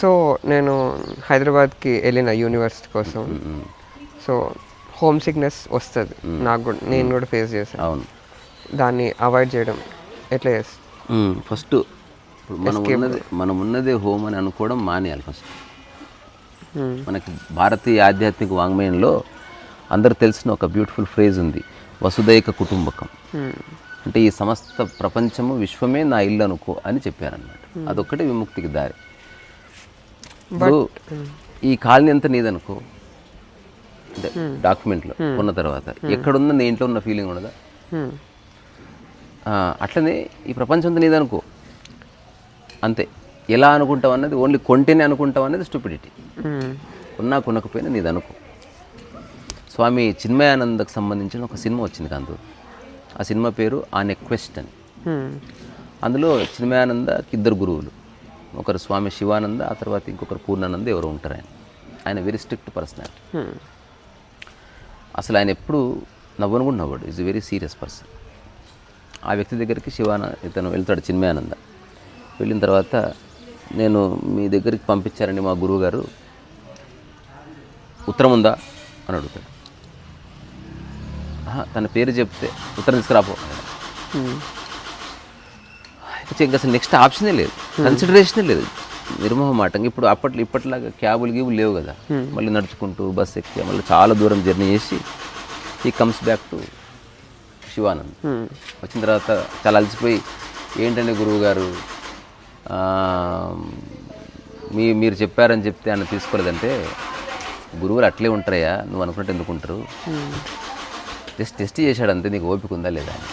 So నేను హైదరాబాద్కి వెళ్ళిన యూనివర్సిటీ కోసం. సో హోమ్ సిక్నెస్ వస్తుంది నాకు కూడా నేను కూడా ఫేస్ చేశాను అవును. దాన్ని అవాయిడ్ చేయడం ఎట్లా చేస్తాను ఫస్ట్ ఇప్పుడు మనం ఉన్నది మనం ఉన్నదే హోమ్ అని అనుకోవడం మానేయాలి ఫస్ట్. మనకి భారతీయ ఆధ్యాత్మిక వాంగ్మయంలో అందరు తెలిసిన ఒక బ్యూటిఫుల్ ఫ్రేజ్ ఉంది వసుదైక కుటుంబకం. అంటే ఈ సమస్త ప్రపంచము విశ్వమే నా ఇల్లు అనుకో అని చెప్పారనమాట అదొక్కటే విముక్తికి దారి. ఇప్పుడు ఈ కాలనీ అంతా నీదనుకో. అంటే డాక్యుమెంట్లో కొన్న తర్వాత ఎక్కడున్న నీ ఇంట్లో ఉన్న ఫీలింగ్ ఉండదా? అట్లనే ఈ ప్రపంచం అంతా నీదనుకో. అంతే. ఎలా అనుకుంటావు అన్నది ఓన్లీ కొంటేనే అనుకుంటావు అనేది స్టూపిడిటీ కొన్నా కొనకపోయినా నీది అనుకో స్వామి చిన్మయానందకు సంబంధించిన ఒక సినిమా వచ్చింది కాంతు. ఆ సినిమా పేరు ఆన్ ఎ క్వెస్ట్ అని. అందులో చిన్మయానందకి ఇద్దరు గురువులు. ఒకరు స్వామి శివానంద ఆ తర్వాత ఇంకొకరు పూర్ణానంద ఎవరు ఉంటారు ఆయన. ఆయన వెరీ స్ట్రిక్ట్ పర్సనాలిటీ అసలు ఆయన ఎప్పుడు నవ్వను కూడా నవ్వడు. ఈజ్ వెరీ సీరియస్ పర్సన్ ఆ వ్యక్తి దగ్గరికి శివాన ఇతను వెళ్తాడు చిన్మయానంద. వెళ్ళిన తర్వాత నేను మీ దగ్గరికి పంపించారండి మా గురువు గారు ఉత్తరం ఉందా అని అడుగుతాడు. "ఆహా, తన పేరు చెప్తే ఉత్తరం తీసుకురాపో. ఇంకా అసలు నెక్స్ట్ ఆప్షనే లేదు. కన్సిడరేషనే లేదు. నిర్మోహమాటంగా ఇప్పుడు అప్పట్లో ఇప్పటిలాగా క్యాబులు గీబులు లేవు కదా. మళ్ళీ నడుచుకుంటూ బస్ ఎక్కి మళ్ళీ చాలా దూరం జర్నీ చేసి he comes back to Shivanand వచ్చిన తర్వాత చాలా అలసిపోయి ఏంటండి గురువు గారు మీ మీరు చెప్పారని చెప్తే ఆయన తీసుకోలేదంటే గురువులు అట్లే ఉంటారయ్యా. నువ్వు అనుకున్నట్టు ఎందుకు ఉంటారు? జస్ట్ టెస్ట్ చేశాడు అంతే. నీకు ఓపిక ఉందా లేదా అని.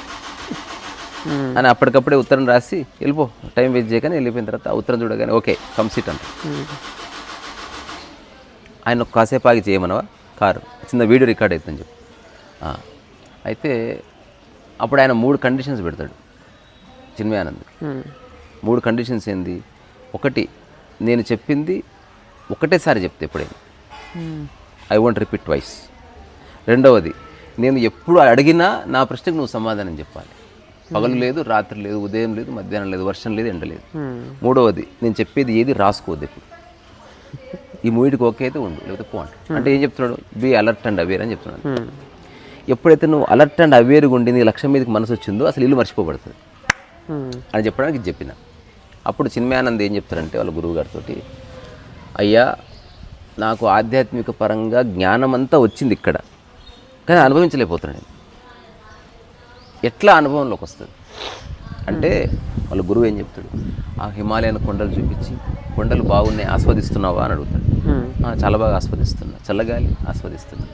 అని అప్పటికప్పుడే ఉత్తరం రాసి వెళ్ళిపో టైం వేస్ట్ చేయగానే వెళ్ళిపోయిన తర్వాత ఉత్తరం చూడగానే ఓకే కమ్ సీట్ అంట ఆయన కాసేపు ఆగి చేయమనవా? కారు. చిన్న వీడియో రికార్డ్ అవుతుందని చెప్పి. అయితే అప్పుడు ఆయన మూడు కండిషన్స్ పెడతాడు చిన్మయానంద్. మూడు కండిషన్స్ ఏంది? ఒకటి నేను చెప్పింది ఒకటేసారి చెప్తే ఎప్పుడైనా. ఐ వాంట్ రిపీట్ ట్వైస్ రెండవది నేను ఎప్పుడు అడిగినా నా ప్రశ్నకు నువ్వు సమాధానం చెప్పాలి. పగలు లేదు రాత్రి లేదు ఉదయం లేదు మధ్యాహ్నం లేదు వర్షం లేదు ఎండ లేదు. మూడవది నేను చెప్పేది ఏది రాసుకోవద్దు ఎప్పుడు. ఈ మూడికి ఓకే అయితే ఉండు లేకపోతే పో అంటాడు. అంటే ఏం చెప్తున్నాడు? బీ అలర్ట్ అండ్ అవేర్ అని చెప్తున్నాడు. ఎప్పుడైతే నువ్వు అలర్ట్ అండ్ అవేర్గా ఉండి నీ లక్ష్యం మీదకి మనసు వచ్చిందో అసలు ఇల్లు మర్చిపోబడుతుంది. అని చెప్పడానికి చెప్పిన. అప్పుడు చిన్మయానంద్ ఏం చెప్తారంటే వాళ్ళ గురువు గారితో అయ్యా నాకు ఆధ్యాత్మిక పరంగా జ్ఞానం అంతా వచ్చింది ఇక్కడ. కానీ అనుభవించలేకపోతున్నాను నేను. ఎట్లా అనుభవంలోకి వస్తుంది? అంటే వాళ్ళ గురువు ఏం చెప్తాడు? ఆ హిమాలయన్ కొండలు చూపించి కొండలు బాగున్నాయి ఆస్వాదిస్తున్నావా? అని అడుగుతాడు. "ఆ, చాలా బాగా ఆస్వాదిస్తున్నా చల్లగాలి ఆస్వాదిస్తున్నా.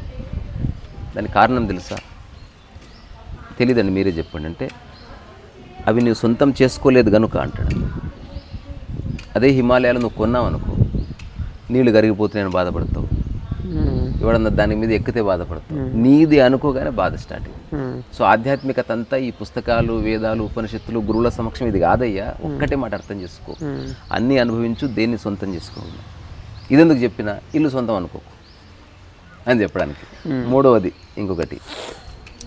దానికి కారణం తెలుసా? తెలీదండి మీరే చెప్పండి. అంటే అవి నువ్వు సొంతం చేసుకోలేదు గనుక అంటాడు. అదే హిమాలయాలు నువ్వు కొన్నావు అనుకో నీళ్ళు కరిగిపోతున్నాయని బాధపడతావు. ఎవడన్నా దాని మీద ఎక్కితే బాధపడతావు. నీది అనుకోగానే బాధ స్టార్ట్ సో ఆధ్యాత్మికత అంతా ఈ పుస్తకాలు వేదాలు ఉపనిషత్తులు గురువుల సమక్షం ఇది కాదయ్యా. ఒక్కటే మాట అర్థం చేసుకో. అన్నీ అనుభవించు దేన్ని సొంతం చేసుకో. ఇదెందుకు చెప్పిన ఇల్లు సొంతం అనుకో. అని చెప్పడానికి. మూడవది ఇంకొకటి.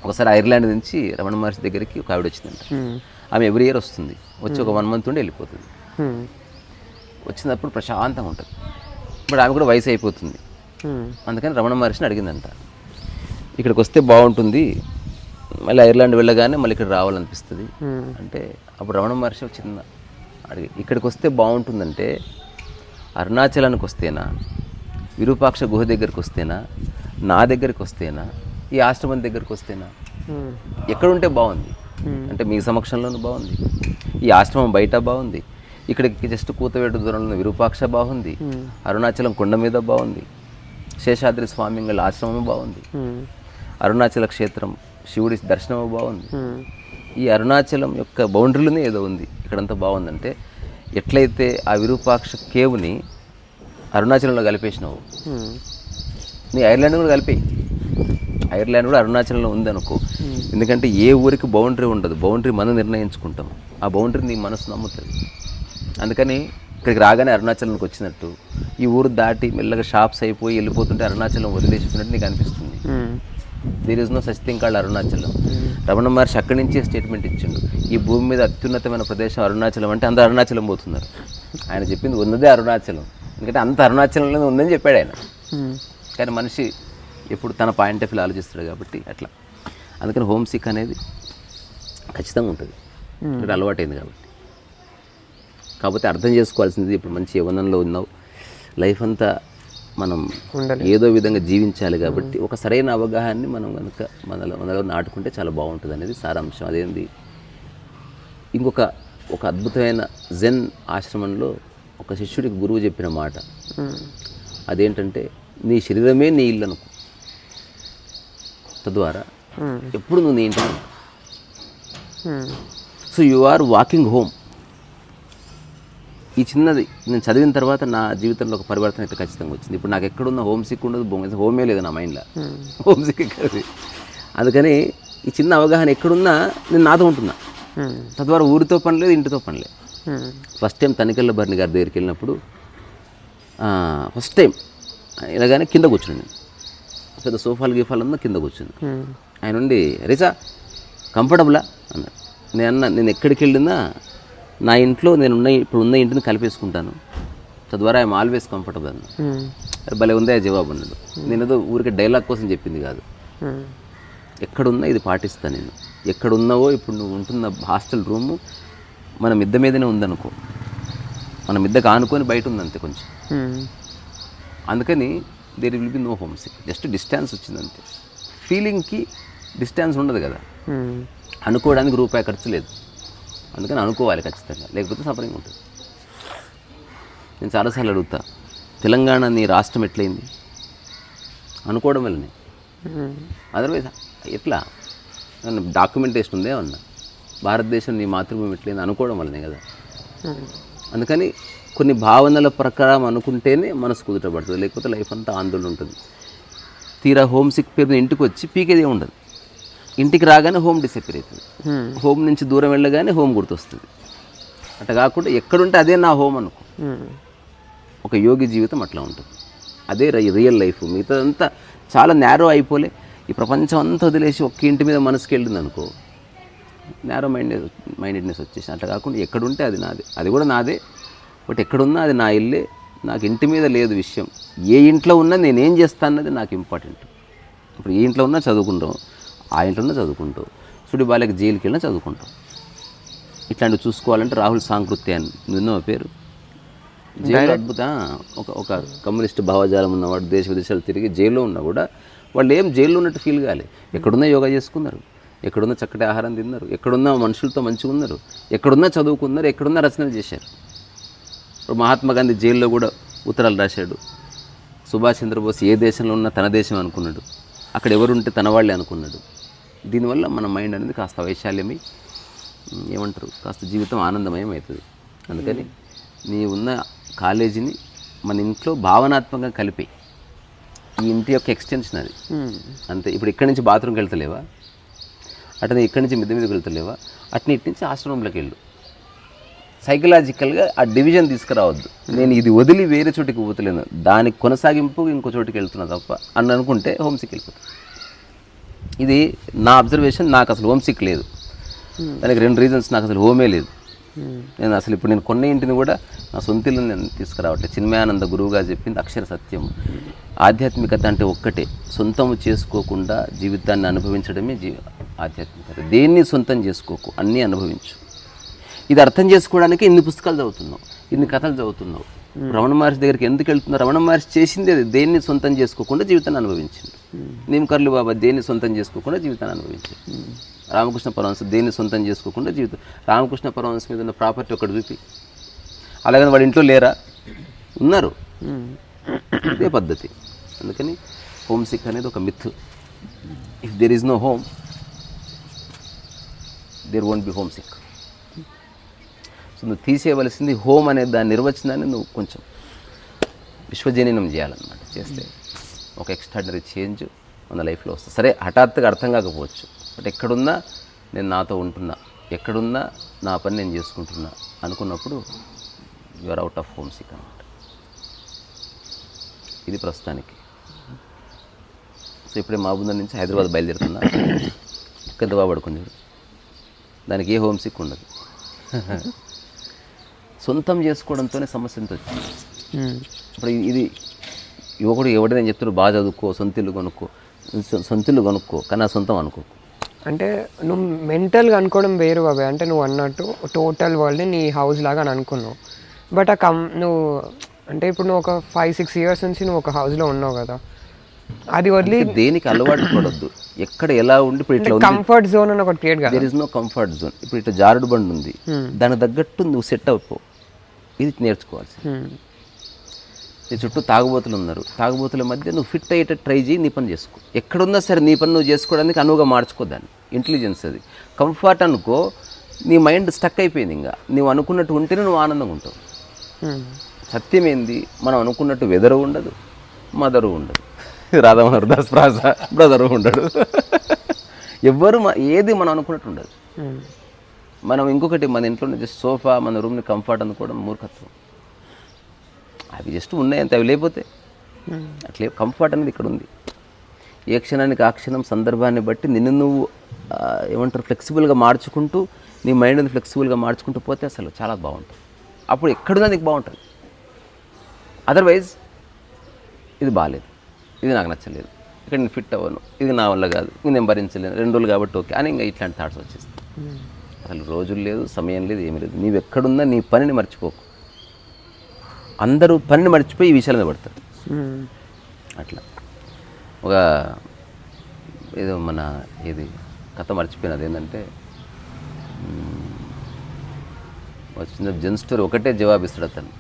ఒకసారి ఐర్లాండ్ నుంచి రమణ మహర్షి దగ్గరికి ఒక ఆవిడ వచ్చిందంట. ఆమె ఎవ్రీ ఇయర్ వస్తుంది. వచ్చి ఒక వన్ మంత్ ఉండి వెళ్ళిపోతుంది. వచ్చినప్పుడు ప్రశాంతంగా ఉంటుంది. బట్ ఆమె కూడా వయసు అయిపోతుంది. అందుకని రమణ మహర్షిని అడిగిందంట. ఇక్కడికి వస్తే బాగుంటుంది మళ్ళీ ఐర్లాండ్ వెళ్ళగానే మళ్ళీ ఇక్కడ రావాలనిపిస్తుంది. అంటే అప్పుడు రమణ మహర్షి ఒక చిన్న అడిగి ఇక్కడికి వస్తే బాగుంటుందంటే అరుణాచలానికి వస్తేనా విరూపాక్ష గుహ దగ్గరికి వస్తేనా నా దగ్గరికి వస్తేనా ఈ ఆశ్రమం దగ్గరికి వస్తేనా ఎక్కడ ఉంటే బాగుంది అంటే మీ సమక్షంలోనూ బాగుంది. ఈ ఆశ్రమం బయట బాగుంది. ఇక్కడికి జస్ట్ కూతవేటు దూరంలో విరూపాక్ష బాగుంది. అరుణాచలం కొండ మీద బాగుంది. శేషాద్రి స్వామింగళ ఆశ్రమం బాగుంది. అరుణాచల క్షేత్రం శివుడి దర్శనం బాగుంది. ఈ అరుణాచలం యొక్క బౌండరీలోనే ఏదో ఉంది. ఇక్కడంతా బాగుందంటే ఎట్లయితే ఆ విరూపాక్ష కేవ్ని అరుణాచలంలో కలిపేసినావు. నీ ఐర్లాండ్ కూడా కలిపేయి. ఐర్లాండ్ కూడా అరుణాచలంలో ఉందనుకో. ఎందుకంటే ఏ ఊరికి బౌండరీ ఉండదు. బౌండరీ మనం నిర్ణయించుకుంటాం. ఆ బౌండరీ నీ మనసు నమ్ముతుంది. అందుకని ఇక్కడికి రాగానే అరుణాచలంకి వచ్చినట్టు ఈ ఊరు దాటి మెల్లగా షాప్స్ అయిపోయి వెళ్ళిపోతుంటే అరుణాచలం వదిలేసినట్టు నీకు అనిపిస్తుంది. There is no such thing called Arunachalam. Ramana Maharshi అక్కడి నుంచే స్టేట్మెంట్ ఇచ్చిండు. ఈ భూమి మీద అత్యున్నతమైన ప్రదేశం అరుణాచలం అంటే అందరూ అరుణాచలం పోతున్నారు. ఆయన చెప్పింది ఉన్నదే అరుణాచలం. ఎందుకంటే అంత అరుణాచలంలో ఉందని చెప్పాడు ఆయన. కానీ మనిషి ఎప్పుడు తన పాయింట్ ఆఫ్ వ్యూ ఆలోచిస్తాడు కాబట్టి అట్లా. అందుకని హోమ్ సిక్ అనేది ఖచ్చితంగా ఉంటుంది. అలవాటైంది కాబట్టి. కాకపోతే అర్థం చేసుకోవాల్సింది ఇప్పుడు మంచి యవనంలో ఉన్నావు. లైఫ్ అంతా మనం. ఏదో విధంగా జీవించాలి కాబట్టి ఒక సరైన అవగాహనని మనం కనుక మనలో మనలో నాటుకుంటే చాలా బాగుంటుంది అనేది సారాంశం అదేంది ఇంకొక ఒక అద్భుతమైన జెన్ ఆశ్రమంలో ఒక శిష్యుడికి గురువు చెప్పిన మాట. అదేంటంటే నీ శరీరమే నీ ఇల్లు అనుకో తద్వారా. ఎప్పుడు నువ్వు నీ. మ్మ్. So you are walking home ఈ చిన్నది నేను చదివిన తర్వాత నా జీవితంలో ఒక పరివర్తన అయితే ఖచ్చితంగా వచ్చింది. ఇప్పుడు నాకు ఎక్కడున్న హోమ్ సిక్ ఉండదు హోమే లేదు నా మైండ్లో. హోమ్ సిక్ ఎక్కడది అందుకని ఈ చిన్న అవగాహన ఎక్కడున్నా నేను నాతో ఉంటున్నా. మ్మ్. తద్వారా ఊరితో పని లేదు ఇంటితో పని లేదు. ఫస్ట్ టైం తనికెళ్ళ భరణి గారి దగ్గరికి వెళ్ళినప్పుడు ఫస్ట్ టైం ఇలాగానే కింద కూర్చున్నాను నేను. పెద్ద సోఫాలు గీఫాలు ఉన్నా కింద కూర్చుని మ్మ్. ఆయన ఉండి రిసా కంఫర్టబులా అన్నాడు నేను అన్న నేను ఎక్కడికి వెళ్ళినా నా ఇంట్లో నేను ఉన్న ఇప్పుడు ఉన్న ఇంటిని కలిపేసుకుంటాను. తద్వారా ఐఎమ్ ఆల్వేస్ కంఫర్టబుల్. అరే భలే ఉందే జవాబు అన్నాడు. నేను ఏదో ఊరికే డైలాగ్ కోసం చెప్పింది కాదు. మ్మ్. ఎక్కడున్నా ఇది పాటిస్తా నేను. ఎక్కడున్నావో ఇప్పుడు నువ్వు ఉంటున్న హాస్టల్ రూము మన మిద్ద మీదనే ఉందనుకో. మన మిద్దకు ఆనుకొని బయట ఉంది అంతే కొంచెం. అందుకని there will be no homesick just distance వచ్చింది అంతే ఫీలింగ్కి డిస్టెన్స్ ఉండదు కదా. అనుకోవడానికి రూపాయి ఖర్చు లేదు. అందుకని అనుకోవాలి ఖచ్చితంగా. లేకపోతే సఫరింగ్ ఉంటుంది. నేను చాలాసార్లు అడుగుతా తెలంగాణ నీ రాష్ట్రం ఎట్లయింది? అనుకోవడం వల్లనే. అదర్వైజ్ ఎట్లా? డాక్యుమెంటేషన్ ఉందే అన్నా భారతదేశం నీ మాతృభూమి ఎట్లయింది అనుకోవడం వల్లనే కదా. అందుకని కొన్ని భావనల ప్రకారం అనుకుంటేనే మనసు కుదుటపడుతుంది లేకపోతే లైఫ్ అంతా ఆందోళన ఉంటుంది. తీరా హోమ్ సిక్ పేరు ఇంటికి వచ్చి పీకేదే ఉండదు. ఇంటికి రాగానే హోమ్ డిసప్పేర్ అవుతుంది. హోమ్. నుంచి దూరం వెళ్ళగానే హోమ్ గుర్తొస్తుంది. అట్లా కాకుండా ఎక్కడుంటే అదే నా హోమ్ అనుకో. ఒక యోగి జీవితం అట్లా ఉంటుంది. అదే రియల్ లైఫ్. మిగతాదంతా చాలా నేరో అయిపోలే. ఈ ప్రపంచం అంతా వదిలేసి ఒక్క ఇంటి మీద మనసుకి వెళ్ళింది అనుకో నేరో మైండ్ మైండెడ్నెస్ వచ్చేసి అట్లా కాకుండా ఎక్కడుంటే అది నాదే. అది కూడా నాదే. బట్ ఎక్కడున్నా అది నా ఇల్లే. నాకు ఇంటి మీద లేదు విషయం. ఏ ఇంట్లో ఉన్నా నేనేం చేస్తా అన్నది నాకు ఇంపార్టెంట్ ఇప్పుడు ఏ ఇంట్లో ఉన్నా చదువుకుంటాం ఆ ఇంట్లో ఉన్నా చదువుకుంటాం సుడి బాలకి జైలుకి వెళ్ళినా చదువుకుంటాం. ఇట్లాంటివి చూసుకోవాలంటే రాహుల్ సాంకృత్య అని పేరు. జైలు అద్భుత ఒక ఒక కమ్యూనిస్ట్ భావజాలం ఉన్నవాడు దేశ విదేశాలు తిరిగి జైల్లో ఉన్నా కూడా వాళ్ళు ఏం జైల్లో ఉన్నట్టు ఫీల్ కాలే. ఎక్కడున్నా యోగా చేసుకున్నారు ఎక్కడున్నా చక్కటి ఆహారం తిన్నారు ఎక్కడున్నా మనుషులతో మంచిగా ఉన్నారు ఎక్కడున్నా చదువుకున్నారు ఎక్కడున్నా రచనలు చేశారు. ఇప్పుడు మహాత్మా గాంధీ జైల్లో కూడా ఉత్తరాలు రాశాడు. సుభాష్ చంద్రబోస్ ఏ దేశంలో ఉన్నా తన దేశం అనుకున్నాడు. అక్కడ ఎవరుంటే తన వాళ్ళే అనుకున్నాడు. దీనివల్ల మన మైండ్ అనేది కాస్త వైశాల్యమై ఏమంటారు కాస్త జీవితం ఆనందమయం అవుతుంది అందుకని నీ ఉన్న కాలేజీని మన ఇంట్లో భావనాత్మకంగా కలిపి ఈ ఇంటి యొక్క ఎక్స్టెన్షన్ అది. అంతే ఇప్పుడు ఇక్కడి నుంచి బాత్రూమ్కి వెళ్తలేవా? అట్లనే ఇక్కడి నుంచి మిద్దె మీదకి వెళ్తలేవా? అట్నే ఇటు నుంచి ఆశ్రమంలోకి వెళ్ళు. సైకలాజికల్గా ఆ డివిజన్ తీసుకురావద్దు. నేను ఇది వదిలి వేరే చోటికి పోతలేను. దానికి కొనసాగింపు ఇంకో చోటికి వెళ్తున్నా తప్ప అని అనుకుంటే హోమ్ సిక్ వెళ్ళిపోతుంది ఇది నా అబ్జర్వేషన్ నాకు అసలు హోమ్ సిక్ లేదు దానికి రెండు రీజన్స్ నాకు అసలు హోమే లేదు. మ్మ్. నేను అసలు ఇప్పుడు నేను కొన్న ఇంటిని కూడా నా సొంత ఇల్లు నేను తీసుకురావట్లేదు. చిన్మయానంద గురువుగా చెప్పింది అక్షర సత్యం. ఆధ్యాత్మికత అంటే ఒక్కటే. సొంతం చేసుకోకుండా జీవితాన్ని అనుభవించడమే జీ ఆధ్యాత్మికత. దేన్ని సొంతం చేసుకోకు అన్నీ అనుభవించు. ఇది అర్థం చేసుకోవడానికి ఇన్ని పుస్తకాలు చదువుతున్నావు ఇన్ని కథలు చదువుతున్నావు. రమణ మహర్షి దగ్గరికి ఎందుకు వెళ్తున్నావు? రమణ మహర్షి చేసింది అది. దేన్ని సొంతం చేసుకోకుండా జీవితాన్ని అనుభవించింది. నీమకర్లు బాబా దేన్ని సొంతం చేసుకోకుండా జీవితాన్ని అనుభవించింది రామకృష్ణ పరమహంస దేన్ని సొంతం చేసుకోకుండా జీవితం. రామకృష్ణ పరమహంస మీద ఉన్న ప్రాపర్టీ ఒకటి చూపి. అలాగని వాడి ఇంట్లో లేరా? ఉన్నారు. ఇదే పద్ధతి. అందుకని హోమ్ సిక్ అనేది ఒక myth. If there is no home there won't be homesick so నువ్వు తీసేయవలసింది హోమ్ అనే దాని నిర్వచనాన్ని నువ్వు కొంచెం విశ్వజనీనం చేయాలన్నమాట. చేస్తే ఒక ఎక్స్ట్రాడినరీ చేంజ్ మన లైఫ్లో వస్తుంది. సరే హఠాత్తుగా అర్థం కాకపోవచ్చు. బట్ ఎక్కడున్నా నేను నాతో ఉంటున్నా. ఎక్కడున్నా నా పని నేను చేసుకుంటున్నా అనుకున్నప్పుడు you are out of homesick అనమాట. ఇది ప్రస్తుతానికి. సో ఇప్పుడే మహబూబ్నగర్ నుంచి హైదరాబాద్ బయలుదేరుతున్నా. బాగా పడుకున్నాడు. దానికి ఏ హోమ్ సిక్ ఉండదు. సొంతం చేసుకోవడంతోనే సమస్య ఎంత వచ్చింది. ఇప్పుడు ఇది యువకుడు ఎవడైనా చెప్తాడు బాగా చదువుకో సొంత ఇల్లు కొనుక్కో సొ- సొంత ఇల్లు కొనుక్కో కానీ సొంతం అనుకో. అంటే నువ్వు మెంటల్గా అనుకోవడం వేరు బాబాయ్. అంటే నువ్వు అన్నట్టు టోటల్ వరల్డ్ నీ హౌస్ లాగా అని అనుకున్నావు. బట్ ఆ కం నువ్వు అంటే ఇప్పుడు నువ్వు ఒక ఫైవ్ సిక్స్ ఇయర్స్ నుంచి నువ్వు ఒక హౌస్లో ఉన్నావు కదా. అది వదిలి దేనికి అలవాటు పడొద్దు. ఎక్కడ ఎలా ఉండి ఇప్పుడు ఇట్లా కంఫర్ట్ జోన్ అని ఒకటి create there is no comfort zone ఇప్పుడు ఇట్లా జారుడు బండి ఉంది. దానికి తగ్గట్టు నువ్వు సెట్ అయిపో ఇది నేర్చుకోవాల్సి. నీ చుట్టూ తాగుబోతులు ఉన్నారు. తాగుబోతుల మధ్య నువ్వు ఫిట్ అయ్యేటట్టు ట్రై చేయి నీ పని చేసుకో. ఎక్కడున్నా సరే నీ పని నువ్వు చేసుకోవడానికి అనువుగా మార్చుకో దాన్ని. ఇంటెలిజెన్స్ అది. కంఫర్ట్ అనుకో నీ మైండ్ స్టక్ అయిపోయింది ఇంకా. నువ్వు అనుకున్నట్టు ఉంటేనే నువ్వు ఆనందంగా ఉంటావు. సత్యం ఏంది మనం అనుకున్నట్టు వెదరు ఉండదు మదరు ఉండదు. రాధామోహన్ దాస్ ప్రాస బ్రదరు ఉండడు. ఎవ్వరు ఏది మనం అనుకున్నట్టు ఉండదు. మనం ఇంకొకటి మన ఇంట్లో జస్ట్ సోఫా మన రూమ్ని కంఫర్ట్ అనుకోవడం మూర్ఖత్వం. అవి జస్ట్ ఉన్నాయంతే అవి లేకపోతే. మ్మ్. అట్లే కంఫర్ట్ అనేది ఇక్కడ ఉంది. ఏ క్షణానికి ఆ క్షణం సందర్భాన్ని బట్టి నిన్ను నువ్వు ఏమంటారు ఫ్లెక్సిబుల్గా మార్చుకుంటూ నీ మైండ్ని ఫ్లెక్సిబుల్గా మార్చుకుంటూ పోతే అసలు చాలా బాగుంటుంది. అప్పుడు ఎక్కడున్నా నీకు బాగుంటుంది. అదర్వైజ్ ఇది బాగాలేదు ఇది నాకు నచ్చలేదు. ఇక్కడ నేను ఫిట్ అవ్వను. ఇది నా వల్ల కాదు. నేను భరించలేను. రెండు రోజులు కాబట్టి ఓకే అని ఇంకా ఇట్లాంటి థాట్స్ వచ్చేస్తాయి. అసలు రోజులు లేదు సమయం లేదు ఏమీ లేదు. నీవు ఎక్కడున్నా నీ పనిని మర్చిపోకు. అందరూ పనిని మర్చిపోయి ఈ విషయాల మీద పడతారు. అట్లా. ఒక ఏదో మన ఇది కథ మర్చిపోయినది ఏంటంటే వచ్చిన జన్ స్టోరీ ఒకటే జవాబిస్తాడు అతను.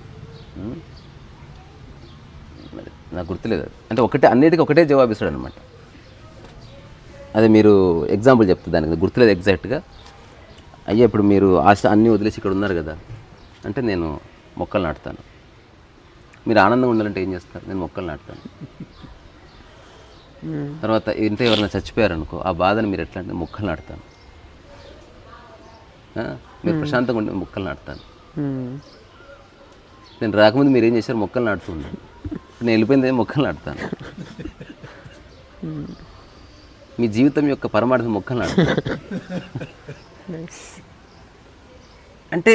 నాకు గుర్తులేదు అది. అంటే ఒకటే అన్నిటికీ ఒకటే జవాబిస్తాడు అనమాట అదే మీరు ఎగ్జాంపుల్ చెప్తా దానికి గుర్తులేదు ఎగ్జాక్ట్గా. అయ్యా ఇప్పుడు మీరు ఆశ అన్నీ వదిలేసి ఇక్కడ ఉన్నారు కదా. అంటే నేను మొక్కలు నాటుతాను. మీరు ఆనందంగా ఉండాలంటే ఏం చేస్తారు నేను మొక్కలు నాటుతాను. తర్వాత ఇంట్లో ఎవరైనా చచ్చిపోయారనుకో ఆ బాధను మీరు ఎట్లా అంటే మొక్కలు నాటుతాను? మీరు ప్రశాంతంగా ఉండే మొక్కలు నాటుతాను మ్మ్. నేను రాకముందు మీరు ఏం చేశారు మొక్కలు నాటుతుండే నేను వెళ్ళిపోయింది మొక్కలు నాటుతాను మీ జీవితం యొక్క పరమార్థం మొక్కలు నాటుతాను. అంటే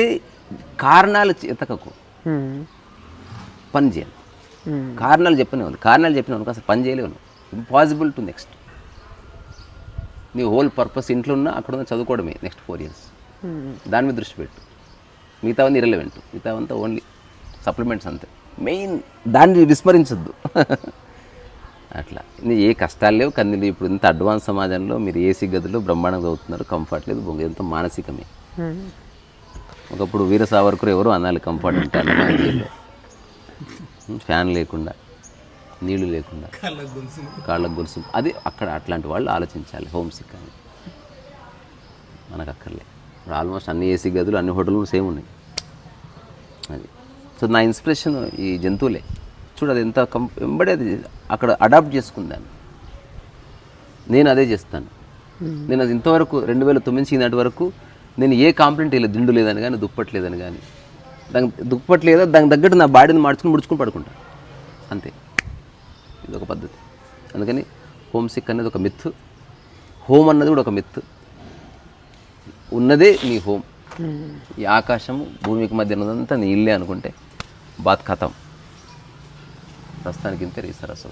కారణాలు ఎతకకు మ్మ్. పని చేయాలి మ్మ్. కారణాలు చెప్పిన వాళ్ళు కారణాలు చెప్పిన అసలు పని చేయలేవు ఇంపాసిబుల్ టు నెక్స్ట్ నీ హోల్ పర్పస్ ఇంట్లో ఉన్నా అక్కడ ఉన్న చదువుకోవడమే నెక్స్ట్ ఫోర్ ఇయర్స్. దాని మీద దృష్టి పెట్టు. మిగతావన్నీ ఇరలవెంట్ మిగతావంతా ఓన్లీ సప్లిమెంట్స్ అంతే. మెయిన్ దాన్ని విస్మరించొద్దు. అట్లా. ఇది ఏ కష్టాలు లేవు కందిలు ఇప్పుడు ఇంత అడ్వాన్స్ సమాజంలో మీరు ఏసీ గదులు బ్రహ్మాండంగా చదువుతున్నారు కంఫర్ట్ లేదు బొంగ. ఎంత మానసికమే. ఒకప్పుడు వీర సావర్కర్ ఎవరు అనాలి కంఫర్ట్ అంటే అన్నమాంజీలో ఫ్యాన్ లేకుండా నీళ్ళు లేకుండా కాళ్ళకు గొలుసు. అది అక్కడ అట్లాంటి వాళ్ళు ఆలోచించాలి హోమ్ సిక్ అని. మనకు అక్కర్లే ఇప్పుడు ఆల్మోస్ట్ అన్ని ఏసీ గదులు అన్ని హోటళ్ళు సేమ్ ఉన్నాయి. అది. సో నా ఇన్స్పిరేషన్ ఈ జంతువులే. చూడు అది ఎంత కం వెంబడి అది అక్కడ అడాప్ట్ చేసుకుందాను నేను అదే చేస్తాను. నేను అది ఇంతవరకు రెండు వేల తొమ్మిది నుంచి ఈనాటి వరకు నేను ఏ కాంప్లైంట్ లేదు దిండు లేదని కానీ దుప్పటి లేదని కానీ. దానికి దుప్పటి లేదా దానికి తగ్గట్టు నా బాడీని మార్చుకుని ముడుచుకుని పడుకుంటా. అంతే. ఇది ఒక పద్ధతి. అందుకని హోమ్ సిక్ అనేది ఒక మిత్. హోమ్ అన్నది కూడా ఒక మిత్. ఉన్నదే నీ హోమ్. ఈ ఆకాశము భూమికి మధ్య ఉన్నదంతా నీ ఇల్లే అనుకుంటే బాత్ ఖతం. ప్రస్తుతానికి ఇంతే రీసరస్